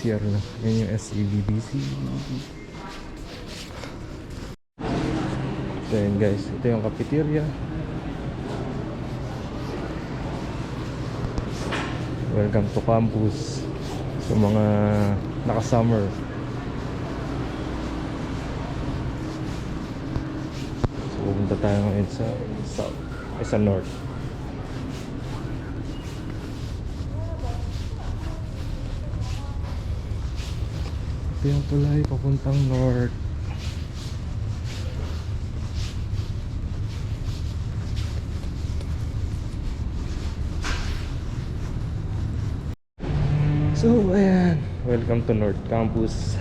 CCR na. Yan yung SCBBC. So yun guys, ito yung cafeteria. Welcome to campus. Sa mga naka-summer. So pupunta tayo ngayon sa south, ay sa north. Ito yung tulay papuntang north. So, ayan. Welcome to North Campus.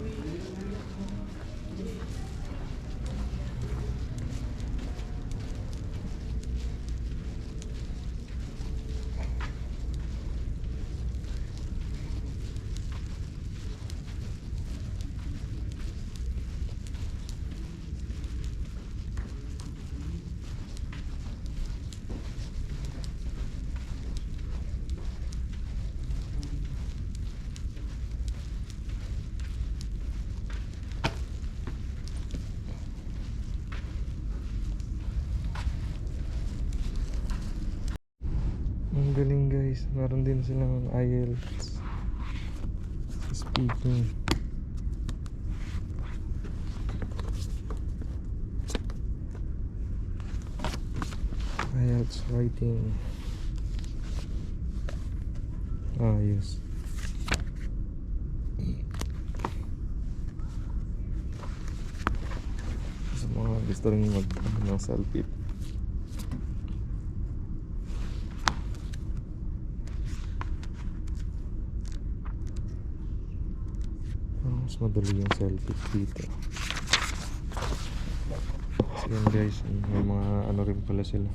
Thank you. Ang galing guys. Meron din silang IELTS. Speaking. IELTS writing. Ayos. Sa mga gusto rin mag ng salpit. Ah, mas madali yung selfie dito. So yun guys, may mga ano rin pala sila.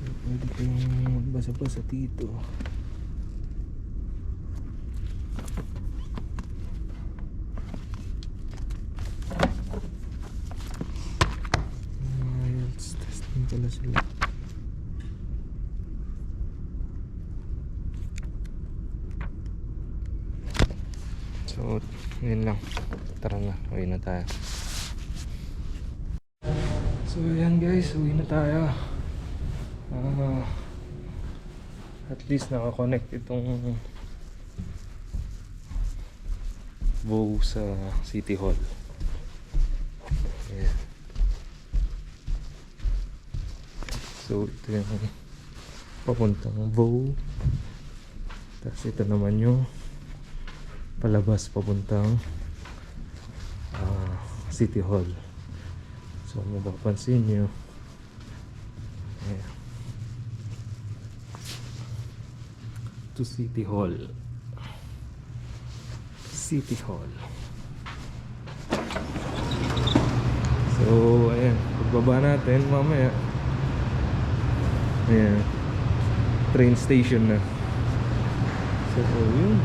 So, pwede kayong magbasa-basa dito. Mga IELTS testing pala sila. So, yun lang. Tara na, uwi na tayo. So, yan guys, uwi na tayo. Ah, at least nakakonect itong bow sa City Hall. Ayan. So, ito yung papuntang bow. Tapos ito naman yung palabas papuntang ah, City Hall. So, mapapansin nyo, ayan. To City Hall. City Hall. So, ayan. Pagbaba natin, mamaya. Ayan. Train station na. So, yun.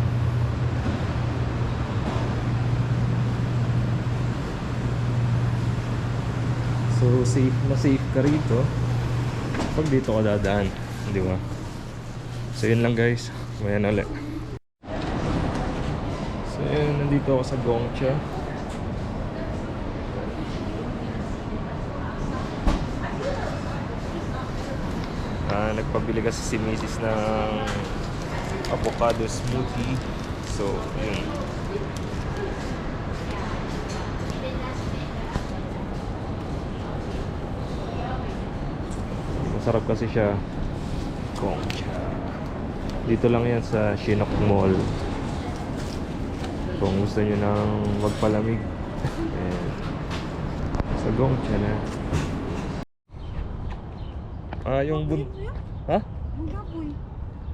So, safe na safe ka rito. Pag dito ka dadaan. Di ba? So, yun lang guys. Maya na ulit. So yun, nandito ako sa Gongcha. Ah, nagpabili kasi si Mrs. ng avocado smoothie. So, yun. Masarap kasi siya. Gongcha. Dito lang yan sa Shinok Mall. Kung gusto nyo nang magpalamig. eh, sa Gongcha na. Ah, yung bun... Ha?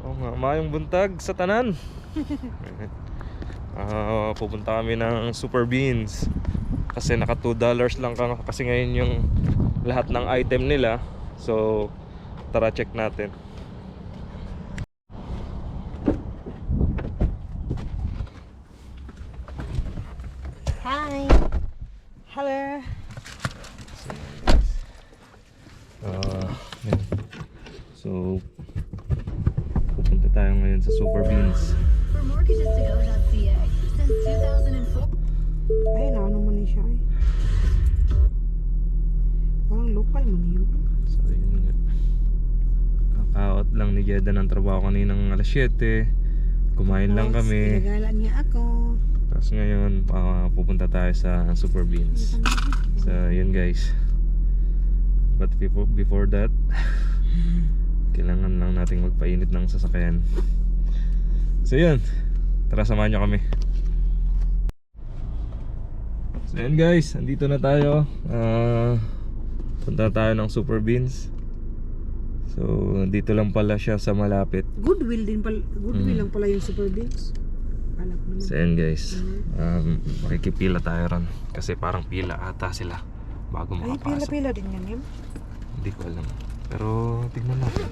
Oo nga, mayong buntag sa tanan. Ah, pupunta kami ng Super Beans. Kasi naka 2 dollars lang ka kasi ngayon yung lahat ng item nila. So, tara check natin. Hi. Hello. Ah, yun. So, pupunta tayo ngayon sa Super Beans. For mortgages to go.ca since 2004. Ay, naano man ni siya eh. Parang local man yun. So, yun nga. Kakaot lang ni Jeda ng trabaho kaninang alas 7. Kumain lang Tapos, kami. Pinagala niya ako. Tapos ngayon, ah, pupunta tayo sa Super Beans. So, yun guys. But before, before that, kailangan lang nating magpainit ng sasakyan. So, yun. Tara, samahan nyo kami. So, yun guys. Andito na tayo. Ah, punta tayo ng Super Beans. So, dito lang pala siya sa malapit. Goodwill din pala. Goodwill Mm. lang pala yung Super Beans. Alam ko naman. So yun guys, um, makikipila tayo ron Kasi parang pila ata sila bago Ay, makapasok pila-pila din yan yun. Hindi ko alam Pero tignan natin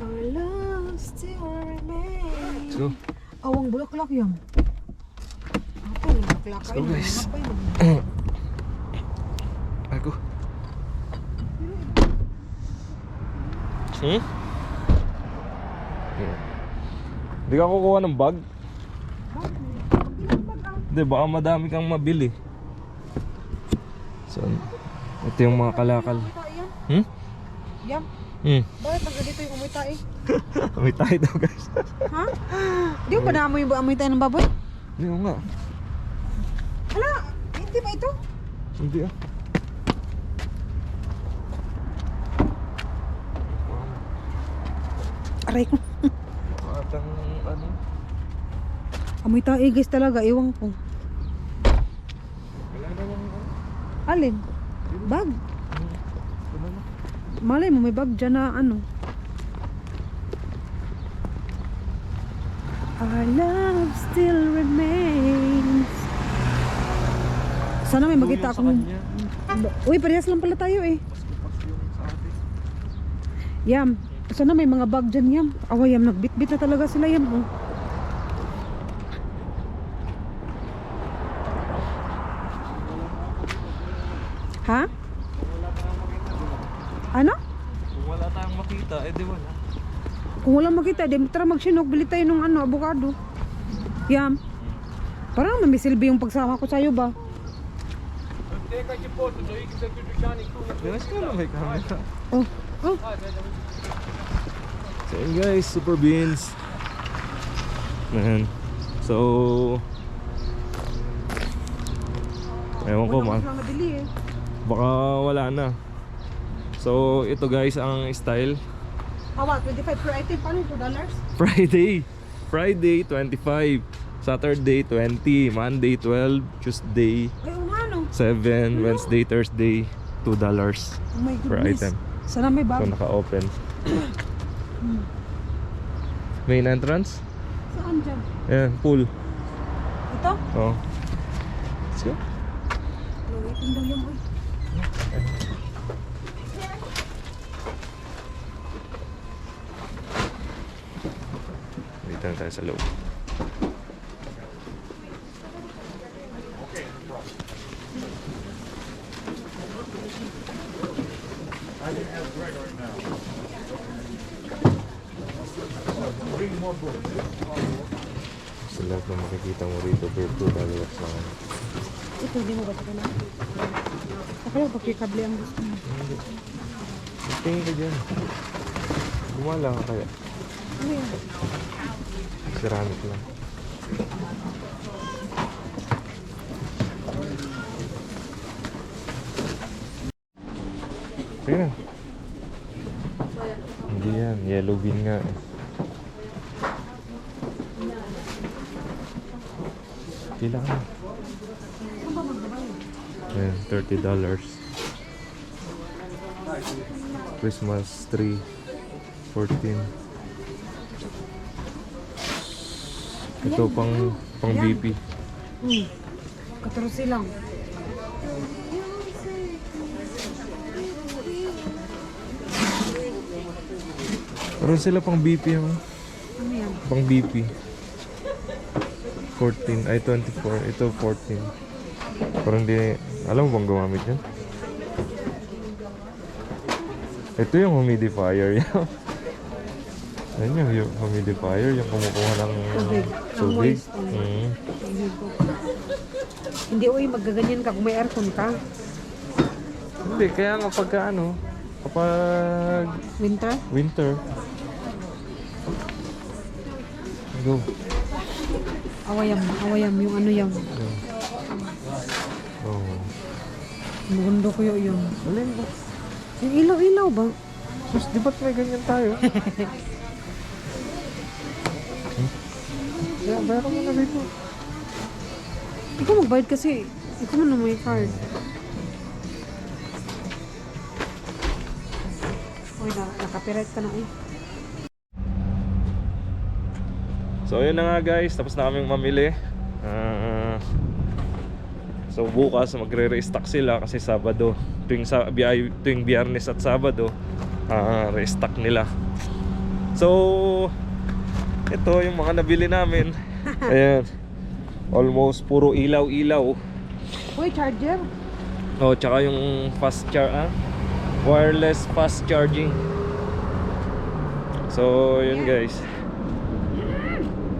Our love still remains. Let's go Awang bulaklak yan. Ako, bulaklak. Let's go, guys. Ako Hmm? Yeah. Hindi ka kukuha ng bag? Hindi, baka madami kang mabili So, ito yung mga kalakal Hmm? Yam. Hmm Bakit ang ganito yung umuy tayo? May tayo daw guys Ha? Di mo ba naamoy yung amoy tayo ng baboy? Hindi ko nga Hala, hindi ba ito? Hindi ah Aray ko. Atang ano Amoy tayo guys talaga, iwang ko. Wala namang ano Alin? Bag. Malay mo, may bag dyan na ano. Our love still remains. Sana may makita akong... Uy, parehas lang pala tayo eh. Yam. Sana may mga bag dyan, Yam. Awa, Yam. Nagbitbit na talaga sila, Yam. Oh. Ha? Ano? Kung wala tayong makita, eh di wala Kung wala makita, di tara magsinok, bili tayo ng ano, avocado. Yam. Parang mamisilbi yung pagsama ko sa'yo ba? Oh, oh. So yun guys, Super Beans Man So Ewan ko ma lang nabili eh. Baka wala na So ito guys ang style Awa, 25 per item. Paano yung dollars? Friday Friday 25 Saturday 20 Monday 12 Tuesday Ay, oh, ano? 7 Wednesday Thursday 2 dollars Oh my per goodness. item Sana may So naka-open Main entrance Saan dyan? Ayan, pool Ito? Oh. Let's go. Lawitin daw yung oy. Dito na tayo sa loob. Sa lahat na makikita mo rito per 2 dollars lang. Ito, hindi mo ba ito na? Akala ko ang gusto mo. Tingin ka dyan. Gumala ka kaya. Ano yan? Ceramic lang. Sige na. Hindi yan. Yellow bean nga. Pila ka na. Ayan, $30. Christmas tree. 14. Ito pang pang. BP. Hmm. Katurusi lang. Meron sila pang BP yung Ano yan? pang BP. 14 ay 24 ito 14 parang di alam mo bang gumamit yan ito yung humidifier yan Ayun yung hu- humidifier yung kumukuha ng Tubig. Tubig mm. Hindi, uy, magaganyan ka kung may aircon ka. hindi kaya nga pagka ano kapag Winter? winter go Awayam, awayam, yung ano yung oh mundo ko yun yung. alin ba Yung ilaw-ilaw ba? Sus, di ba't may ganyan tayo? bayaran mo na dito. Ikaw magbayad kasi. Ikaw mo na may card. Uy, na, nakapiright ka na eh. So yun na nga guys, tapos na kaming mamili. Ah, so bukas magre-restock sila kasi Sabado. Tuwing sa tuwing Biyernes at Sabado, ah restock nila. So ito yung mga nabili namin. Ayan. Almost puro ilaw-ilaw. Uy, charger. Oh, tsaka yung fast char ah, wireless fast charging. So, yun guys.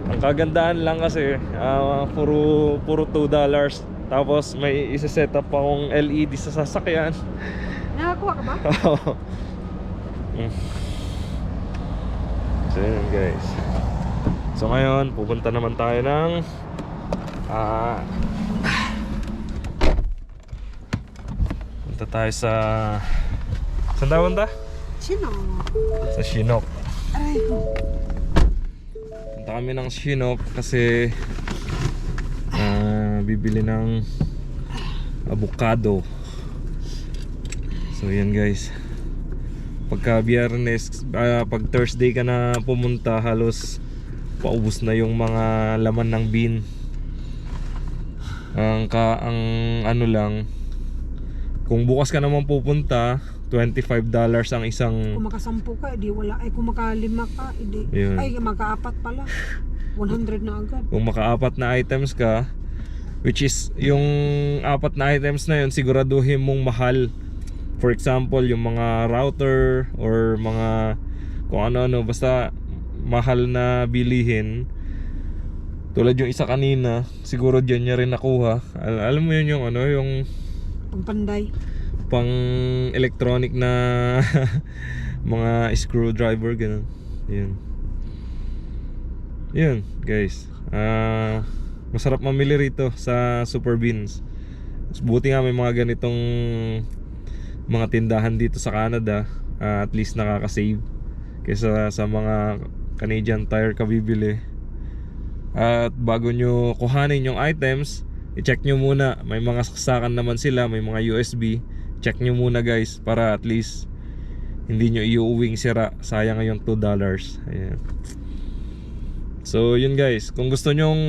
Ang kagandahan lang kasi ah, puro puro 2 dollars. Tapos may isa-set up akong LED sa sasakyan. Nakakuha ka ba? Mm. so yun guys. So ngayon, pupunta naman tayo ng ah Punta tayo sa Saan tayo punta? Sino? Sa Shinok. Aray ko. Punta kami ng Shinok kasi ah, bibili ng avocado. So yan guys. Pagka biyernes, ah, pag Thursday ka na pumunta, halos paubos na yung mga laman ng bin. Ang ka ang ano lang kung bukas ka naman pupunta, $25 ang isang Kung makasampu ka, edi wala. Ay, kung makalima ka, edi. Yun. Ay, makaapat pala. 100 na agad. kung makaapat na items ka which is yung apat na items na yun siguraduhin mong mahal for example yung mga router or mga kung ano-ano basta mahal na bilihin. Tulad yung isa kanina siguro dyan niya rin nakuha. Al- alam mo yun yung ano yung Pampanday. pang electronic na mga screwdriver ganun. Yun. Yun guys. Ah masarap mamili rito sa Super Beans. Buti nga may mga ganitong mga tindahan dito sa Canada ah, at least nakaka-save kaysa sa mga Canadian Tire ka bibili at bago nyo kuhanin yung items i-check nyo muna. May mga saksakan naman sila may mga USB check nyo muna guys para at least hindi nyo iuwing sira. Sayang yung 2 dollars. Ayan. So yun guys, kung gusto nyong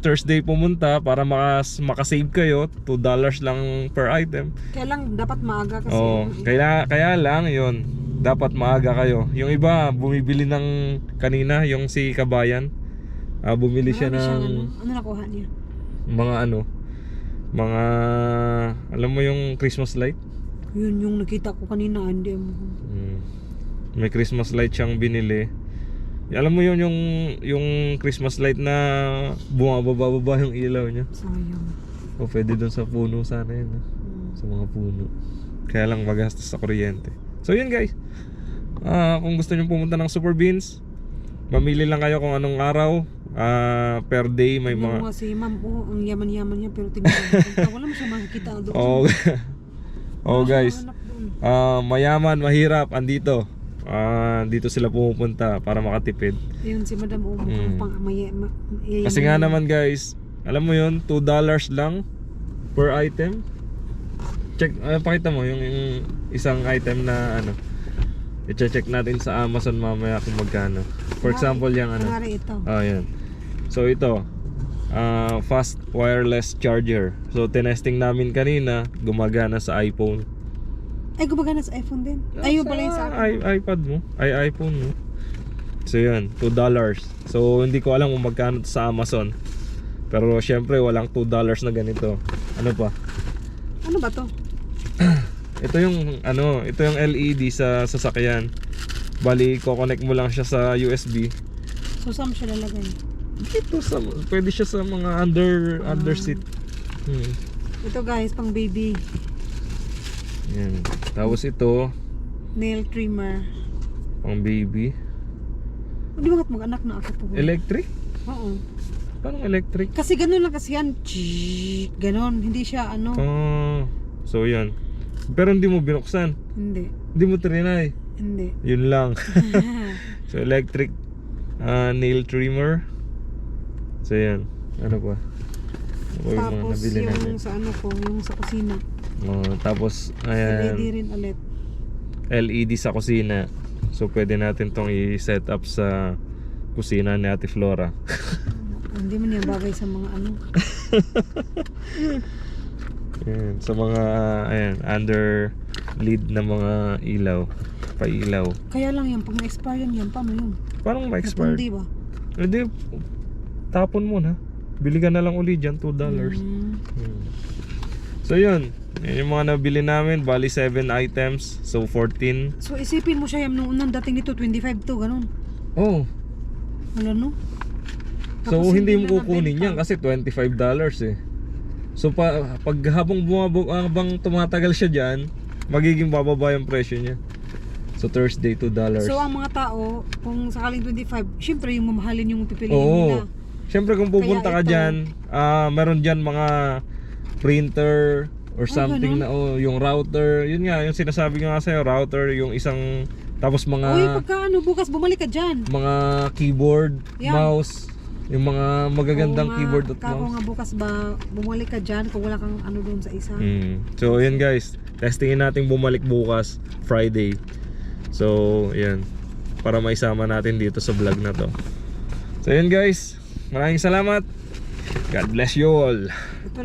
Thursday pumunta para makas makasave kayo, 2 dollars lang per item. Kaya lang, dapat maaga kasi. Oh, kaya kaya lang yun, dapat maaga kayo. Yung iba bumibili ng kanina, yung si Kabayan. Ah, bumili siya ng ano. Ano nakuha niya? mga ano, mga alam mo yung Christmas light? Yun yung nakita ko kanina, hindi mo. Mm. May Christmas light siyang binili. Alam mo yun yung yung Christmas light na bumababa-baba yung ilaw niya. Sayang. O pwede doon sa puno sana yun. ah. Sa mga puno. Kaya lang magastos sa kuryente. So yun guys. Ah, kung gusto niyo pumunta ng Super Beans, mamili lang kayo kung anong araw. Ah, per day may Yung mga mga si ma'am, oh, ang yaman-yaman niya pero tingnan mo. wala mo siya makikita doon. Oh, oh guys. Ah, mayaman, mahirap andito. Ah, dito sila pumupunta para makatipid. Ayun si Madam Umo. Mm. Pang, may, ma, Kasi nga naman guys, alam mo yun, 2 dollars lang per item. Check, uh, pakita mo yung, yung isang item na ano. I-check natin sa Amazon mamaya kung magkano. For example, yung ano. Kunwari ito. Oh, yan. So ito, ah, fast wireless charger. So tinesting namin kanina, gumagana sa iPhone. Ay, gumagana sa iPhone din. Ayun pala yung sa akin. i- iPad mo, ay iPhone mo. So yun, 2 dollars. So hindi ko alam kung magkano sa Amazon. Pero syempre walang 2 dollars na ganito. Ano pa? Ano ba to? Ito yung ano, ito yung LED sa sasakyan. Bali, ko-connect mo lang siya sa USB. So, saan siya lalagay? Dito sa pwede siya sa mga under under seat. Hmm. Ito guys, pang baby. Yan. Tapos ito, Nail trimmer. pang baby. Hindi ba mag-anak na ako po? Electric? Oo. Parang electric. Kasi ganun lang kasi yan. Ganon. Hindi siya ano. Oh, so yan. Pero hindi mo binuksan. Hindi. Hindi mo trinay. Hindi. Yun lang. so electric ah, nail trimmer. So yan. Ano pa? Ano pa yung Tapos nabili yung namin? sa ano ko, yung sa kusina. Oh, tapos LED ayan, rin ulit. LED sa kusina. So pwede natin tong i-set up sa kusina ni Ate Flora. Hindi man yung bagay sa mga ano. Ayan, sa mga ayan, under lead na mga ilaw, pailaw. Kaya lang yan, pag na-expire yan, yan, paano yun? Parang ma-expired. Napundi ba? Hindi, tapon mo na. Bili ka na lang uli dyan, 2 dollars. Mm. Hmm. So yun, yun yung mga nabili namin, bali 7 items, so 14. So isipin mo siya, yung nung unang dating nito, 25 to, ganun. Oh, Wala no? so Tapos hindi hindi mo kukunin yan kasi 25 dollars eh. So pa, pag habang bumabog, habang tumatagal siya dyan, magiging bababa yung presyo niya. So Thursday 2 dollars. So ang mga tao, kung sakaling 25, syempre yung mamahalin yung pipiliin Oo. nila. Siyempre kung pupunta Kaya ka ito- dyan, ah meron dyan mga printer or something na oh, yung router, yun nga, yung sinasabi ko nga sa'yo, router, yung isang tapos mga Uy, pagka ano, bukas bumalik ka dyan. mga keyboard, Yan. mouse, yung mga magagandang Oo nga, keyboard at kako mouse. nga bukas ba, bumalik ka dyan kung wala kang ano doon sa isa. Hmm. So, yun guys. Testingin natin bumalik bukas, Friday. So, yan. Para maisama natin dito sa vlog na to. So, yun guys. Maraming salamat. God bless you all. Ito,